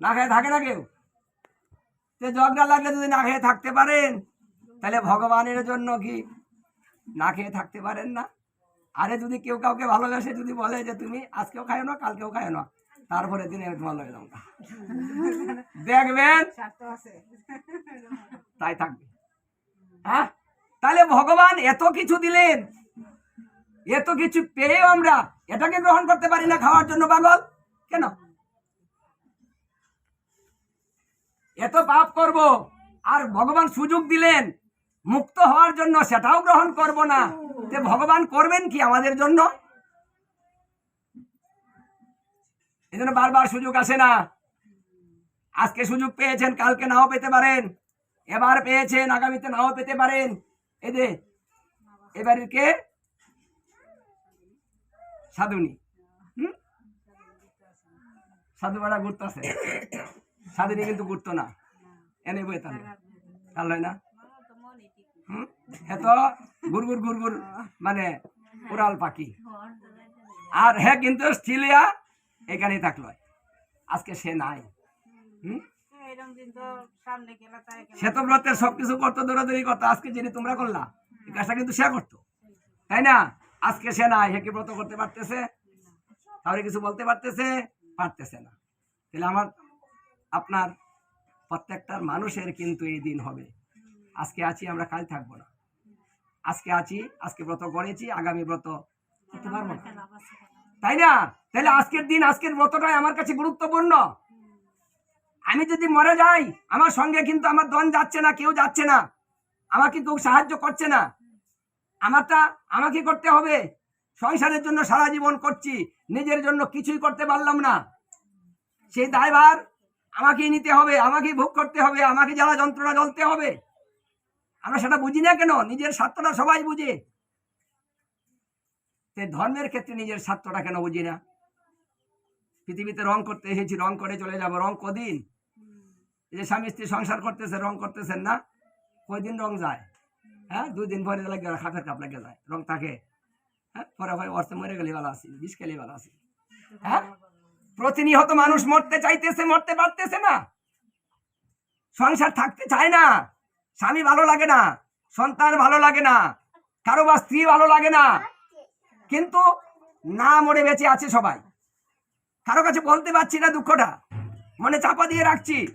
না খেয়ে থাকে না কেউ? তো না লাগলে যদি না খেয়ে থাকতে পারেন তাহলে ভগবানের জন্য কি? না খেয়ে থাকতে পারেন না। আরে যদি কেউ কাউকে ভালোবাসে যদি বলে যে তুমি আজকেও খায় না কালকেও খায় না তারপরে দিনে আমি তোমার লয়ে যাব দেখবেন? তাই থাকবে। হ্যাঁ? তাহলে ভগবান এত কিছু দিলেন এত কিছু পেয়েও আমরা এটাকে গ্রহণ করতে পারি না খাওয়ার জন্য পাগল। কেন? এত পাপ করব আর ভগবান সুযোগ দিলেন, মুক্ত হওয়ার জন্য সেটাও গ্রহণ করব না। যে ভগবান করবেন কি আমাদের জন্য? এই জন্য বারবার সুযোগ আসে না। আজকে সুযোগ পেয়েছেন, কালকে নাও পেতে পারেন। এবার পেয়েছেন, আগামীতে নাও পেতে পারেন। এই যে, এবারের কে? সাধুনি? সাধু বেড়া ঘুরতেছে। সাধুনি কিন্তু ঘুরতো না। এনে বই তাহলে। তাহলে হয় না? হুম? এত গুরগুর গুরগুর মানে উড়াল পাখি। আর হ্যাঁ কিন্তু স্টিলিয়া এখানেই থাকল। আজকে সে নাই। হুম? তাই সে তো ব্রতের সবকিছু করতো দৌড়াদৌড়ি করতো। আজকে যিনি তোমরা করলা এই কাজটা কিন্তু সে করতো। তাই না? আজকে সে নাই সে কি ব্রত করতে পারতেছে? তাহলে কিছু বলতে পারতেছে? পারতেছে না। তাহলে আমার আপনার প্রত্যেকটার মানুষের কিন্তু এই দিন হবে। আজকে আছি আমরা, কাল থাকব না। আজকে আছি, আজকে ব্রত করেছি, আগামী ব্রত করতে পারব না। তাই না? তাহলে আজকের দিন, আজকের ব্রতটাই আমার কাছে গুরুত্বপূর্ণ। আমি যদি মরে যাই, আমার সঙ্গে কিন্তু আমার দন যাচ্ছে না, কেউ যাচ্ছে না। আমাকে কেউ সাহায্য করছে না। আমারটা, আমাকে করতে হবে। সংসারের জন্য সারা জীবন করছি, নিজের জন্য কিছুই করতে পারলাম না। সেই দায়ভার আমাকেই নিতে হবে, আমাকেই ভোগ করতে হবে, আমাকে জ্বালা যন্ত্রণা জ্বলতে হবে। আমরা সেটা বুঝি না কেন? নিজের স্বার্থটা সবাই বুঝে। ধর্মের ক্ষেত্রে নিজের স্বার্থটা কেন বুঝি না? পৃথিবীতে রং করতে এসেছি, রং করে চলে যাব। রং কদিন? এই যে স্বামী স্ত্রী সংসার করতেছে, রং করতেছেন না? কয়দিন রং যায়? হ্যাঁ দুই দিন পরে লাগে খাপের কাপ লাগে যায়, রং থাকে। হ্যাঁ পরে ভাই, অর্থে মরে গেলে ভালো আছি, বিষ খেলে ভালো আছি। হ্যাঁ? প্রতিনিয়ত মানুষ মরতে চাইতেছে, মরতে পারতেছে না। সংসার থাকতে চায় না। স্বামী ভালো লাগে না, সন্তান ভালো লাগে না, কারও বা স্ত্রী ভালো লাগে না। কিন্তু না মরে বেঁচে আছে সবাই। কারও কাছে বলতে পারছি না দুঃখটা। মনে চাপা দিয়ে রাখছি।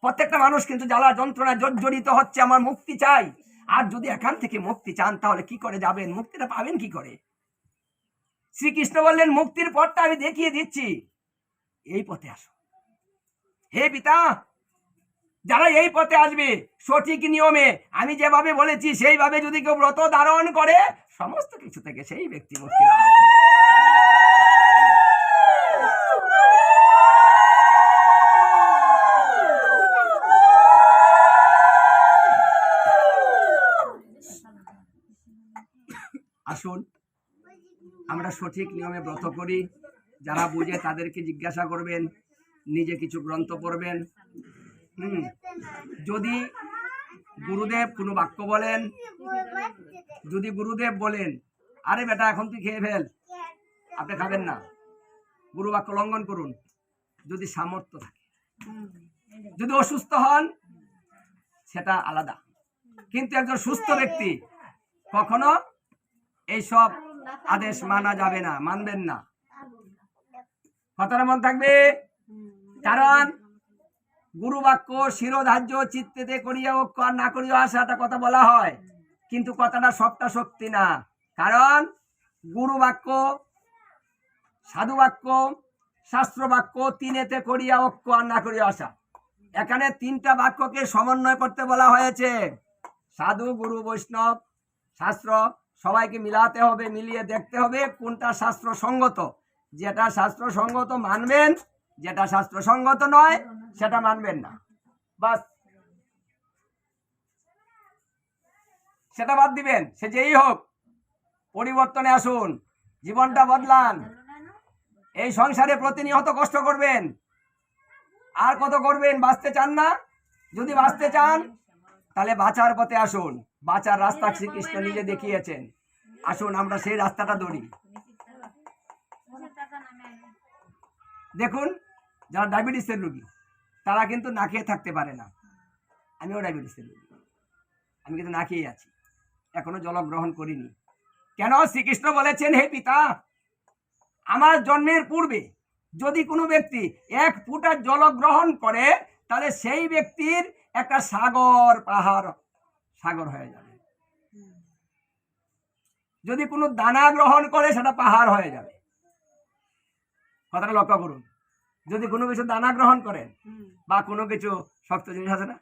প্রত্যেকটা মানুষ কিন্তু জ্বালা যন্ত্রণা জর্জরিত হচ্ছে, আমার মুক্তি চাই। আর যদি এখান থেকে মুক্তি চান, তাহলে কি করে যাবেন? মুক্তিটা পাবেন কি করে? শ্রীকৃষ্ণ বললেন, মুক্তির পথটা আমি দেখিয়ে দিচ্ছি। এই পথে আসো। হে পিতা, যারা এই পথে আসবে, সঠিক নিয়মে, আমি যেভাবে বলেছি, সেইভাবে যদি কেউ ব্রত ধারণ করে, সমস্ত কিছু থেকে সেই ব্যক্তি মুক্তি আসুন, আমরা সঠিক নিয়মে ব্রত করি। যারা বুঝে তাদেরকে জিজ্ঞাসা করবেন, নিজে কিছু গ্রন্থ পড়বেন। হুম। যদি গুরুদেব কোনো বাক্য বলেন, যদি গুরুদেব বলেন, আরে বেটা, এখন তুই খেয়ে ফেল, আপনি খাবেন না। গুরু বাক্য লঙ্ঘন করুন। যদি সামর্থ্য থাকে। যদি অসুস্থ হন, সেটা আলাদা। কিন্তু একজন সুস্থ ব্যক্তি কখনো এইসব আদেশ মানা যাবে না, মানবেন না। কথাটা মন থাকবে? কারণ গুরু বাক্য শিরোধার্য চিত্তেতে করিয়া ঐক্য আর না করিয়া আসাটা কথা বলা হয়। কিন্তু কথাটা সবটা সত্যি না। কারণ গুরু বাক্য সাধু বাক্য শাস্ত্র বাক্য তিনেতে করিয়া ঐক্য আর না করিয়া আসা এখানে তিনটা বাক্যকে সমন্বয় করতে বলা হয়েছে। সাধু, গুরু, বৈষ্ণব, শাস্ত্র সবাইকে মিলাতে হবে, মিলিয়ে দেখতে হবে কোনটা শাস্ত্র সঙ্গত। যেটা শাস্ত্র সঙ্গত মানবেন, যেটা শাস্ত্র সঙ্গত নয়, সেটা মানবেন না। বাস। সেটা বাদ দিবেন, সে যেই হোক, পরিবর্তনে আসুন, জীবনটা বদলান। এই সংসারে প্রতিনিয়ত কষ্ট করবেন। আর কত করবেন, বাঁচতে চান না? যদি বাঁচতে চান, তাহলে বাঁচার পথে আসুন। বাঁচার রাস্তা শ্রীকৃষ্ণ নিজে দেখিয়েছেন। আসুন, আমরা সেই রাস্তাটা দৌড়ি দেখুন যারা ডায়াবেটিসের রোগী তারা কিন্তু না খেয়ে থাকতে পারে না। আমিও ডায়াবেটিসের রোগী। আমি কিন্তু না খেয়ে আছি। এখনও জল গ্রহণ করিনি। কেন? শ্রীকৃষ্ণ বলেছেন হে পিতা আমার জন্মের পূর্বে যদি কোনো ব্যক্তি এক ফুটা জল গ্রহণ করে তাহলে সেই ব্যক্তির একটা সাগর পাহাড় সাগর হয়ে যাবে। যদি কোনো দানা গ্রহণ করে সেটা পাহাড় হয়ে যাবে। কথাটা লক্ষ্য করুন। যদি কোনো কিছু দানা গ্রহণ করেন বা কোনো কিছু শক্ত জিনিস আছে না?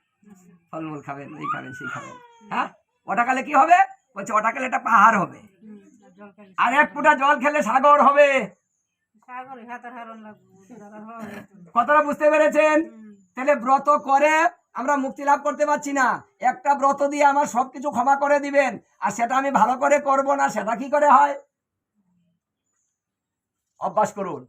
ফলমূল খাবেন এই খাবেন সেই খাবেন। হ্যাঁ? ওটা খেলে কি হবে? বলছে ওটা খেলে একটা পাহাড় হবে। আর এক ফুটা জল খেলে সাগর হবে। কথাটা বুঝতে পেরেছেন? তাহলে ব্রত করে আমরা মুক্তি লাভ করতে পারছি না। একটা ব্রত দিয়ে আমার সবকিছু ক্ষমা করে দিবেন। আর সেটা আমি ভালো করে করব না সেটা কি করে হয়? অভ্যাস করুন।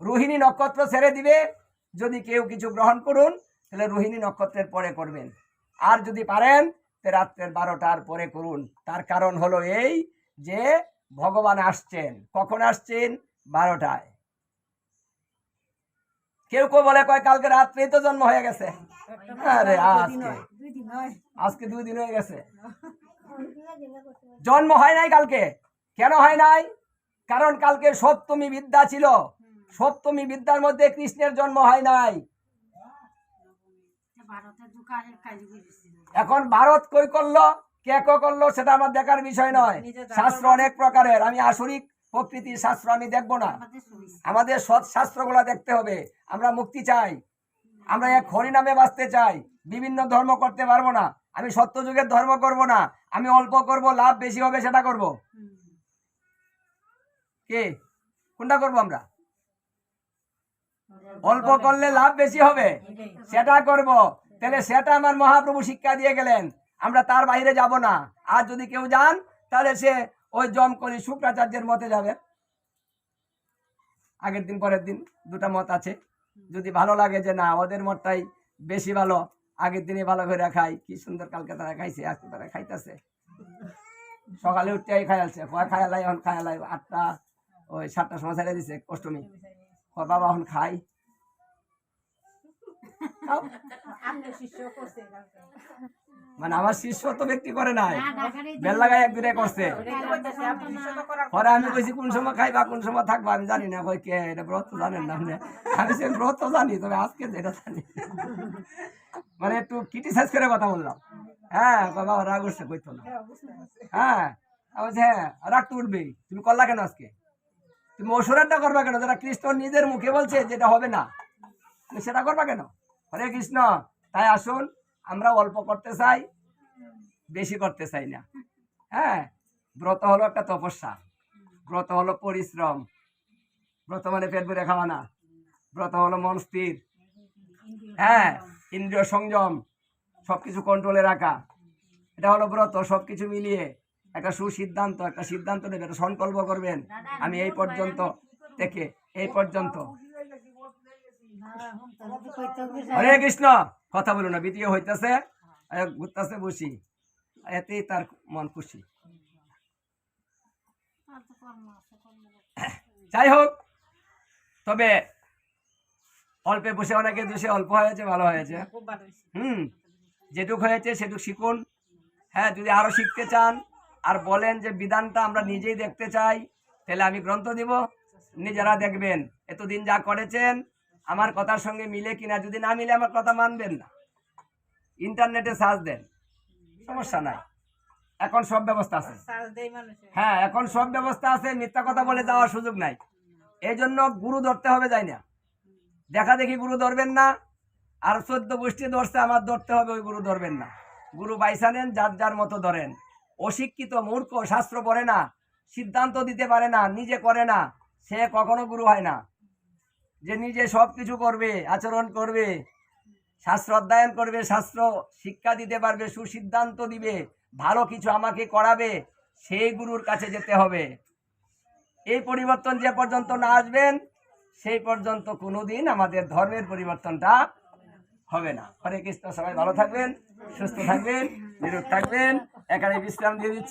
রোহিণী নক্ষত্র ছেড়ে দিবে। যদি কেউ কিছু গ্রহণ করুন, তাহলে রোহিণী নক্ষত্রের পরে করবেন। আর যদি পারেন রাত্রের বারোটার পরে করুন। তার কারণ হলো এই যে, ভগবান আসছেন। কখন আসছেন? বারোটায়। কেউ কেউ বলে, কয়, কালকে রাত্রেই তো জন্ম হয়ে গেছে। আরে, আজকে। আজকে দুই দিন হয়ে গেছে। জন্ম হয় নাই কালকে? কেন হয় নাই? কারণ কালকে সপ্তমী বিদ্যা ছিল। সপ্তমী বিদ্যার মধ্যে কৃষ্ণের জন্ম হয় নাই। এখন ভারত কই করল কে কো করল সেটা আমার দেখার বিষয় নয়। শাস্ত্র অনেক প্রকারের। আমি আসরিক প্রকৃতির শাস্ত্র আমি দেখব না। আমাদের সৎ শাস্ত্রগুলো দেখতে হবে। আমরা মুক্তি চাই। আমরা এক হরিনামে বাঁচতে চাই। বিভিন্ন ধর্ম করতে পারব না। আমি সত্যযুগের ধর্ম করব না। আমি অল্প করব লাভ বেশি হবে সেটা করব। কে? কোনটা করব আমরা? অল্প করলে লাভ বেশি হবে। সেটা করব। তাহলে সেটা আমার মহাপ্রভু শিক্ষা দিয়ে গেলেন। আমরা তার বাইরে যাব না। আর যদি কেউ যান, তাহলে সে ওই জম করি শুক্রাচার্যের মতে যাবে। আগের দিন, পরের দিন দুটা মত আছে। যদি ভালো লাগে যে না, ওদের মতটাই বেশি ভালো। আগের দিনে ভালো করে খাই। কি সুন্দর কালকে তারা খাইছে, আজকে তারা খাইতেছে। সকালে উঠতে খাইয়ালছে খায়ালাই এখন খায়ালাই আটটা, ওই সাতটার সময় ছেড়ে দিছে, অষ্টমী। বাবা এখন খাই খাও। আপনি শিষ্য করছে কালকে। মানে আমার শিষ্য তো ব্যক্তি করে নাই। বেল লাগাই এক দুটাই করছে। পরে আমি কইছি কোন সময় খাইবা কোন সময় থাকবা? আমি জানি না কই কে এটা ব্রত তো জানেন না আপনি। আমি সে ব্রত তো জানি তবে আজকে যেটা জানি। মানে একটু ক্রিটিসাইজ করে কথা বললাম। হ্যাঁ বাবা রাগ উঠছে কইতো না। হ্যাঁ। হ্যাঁ আমি বলছি, হ্যাঁ রাগ তো উঠবেই। তুমি করলা কেন আজকে? তুমি অসুরারটা করবা কেন? যারা কৃষ্ণ নিজের মুখে বলছে যেটা হবে না। তুমি সেটা করবা কেন? হরে কৃষ্ণ, তাই আসুন, আমরা অল্প করতে চাই, বেশি করতে চাই না। হ্যাঁ ব্রত হলো একটা তপস্যা। ব্রত হলো পরিশ্রম। ব্রত মানে পেট ভরে খাওয়া না। ব্রত হলো মন স্থির। হ্যাঁ ইন্দ্রিয় সংযম, সবকিছু কন্ট্রোলে রাখা। এটা হলো ব্রত, সবকিছু মিলিয়ে একটা সুসিদ্ধান্ত, একটা সিদ্ধান্ত নেবে একটা সংকল্প করবেন। আমি এই পর্যন্ত থেকে, এই পর্যন্ত। হরে কৃষ্ণ, কথা বলুন না দ্বিতীয় হইতেছে ঘুরতেছে বসি এতেই তার মন খুশি। যাই হোক, তবে অল্পে বসে অনেকে দেশে অল্প হয়েছে, ভালো হয়েছে। হুম, যেটুক হয়েছে সেটুক শিখুন। হ্যাঁ যদি আরও শিখতে চান, আর বলেন যে বিধানটা আমরা নিজেই দেখতে চাই, তাহলে আমি গ্রন্থ দিব। নিজেরা দেখবেন, এতদিন যা করেছেন আমার কথার সঙ্গে মিলে কিনা যদি না মিলে আমার কথা মানবেন না। ইন্টারনেটে সার্চ দেন সমস্যা নাই। এখন সব ব্যবস্থা আছে। হ্যাঁ এখন সব ব্যবস্থা আছে মিথ্যা কথা বলে যাওয়ার সুযোগ নাই। এই জন্য গুরু ধরতে হবে যাই না। দেখা দেখি গুরু ধরবেন না আর চোদ্দ গোষ্ঠী ধরছে আমার ধরতে হবে ওই গুরু ধরবেন না। গুরু বাইসা নেন যার যার মতো ধরেন। অশিক্ষিত মূর্খ শাস্ত্র পড়ে না সিদ্ধান্ত দিতে পারে না নিজে করে না সে কখনো গুরু হয় না। যে নিজে সব কিছু করবে, আচরণ করবে, শাস্ত্র অধ্যয়ন করবে, শাস্ত্র শিক্ষা দিতে পারবে, সুসিদ্ধান্ত দিবে, ভালো কিছু আমাকে করাবে, সেই গুরুর কাছে যেতে হবে। এই পরিবর্তন যে পর্যন্ত না আসবেন, সেই পর্যন্ত কোনোদিন আমাদের ধর্মের পরিবর্তনটা হবে না। হরে কৃষ্ণ, সবাই ভালো থাকবেন, সুস্থ থাকবেন, নিরোগ থাকবেন। এখানে বিশ্রাম দিয়ে দিচ্ছি।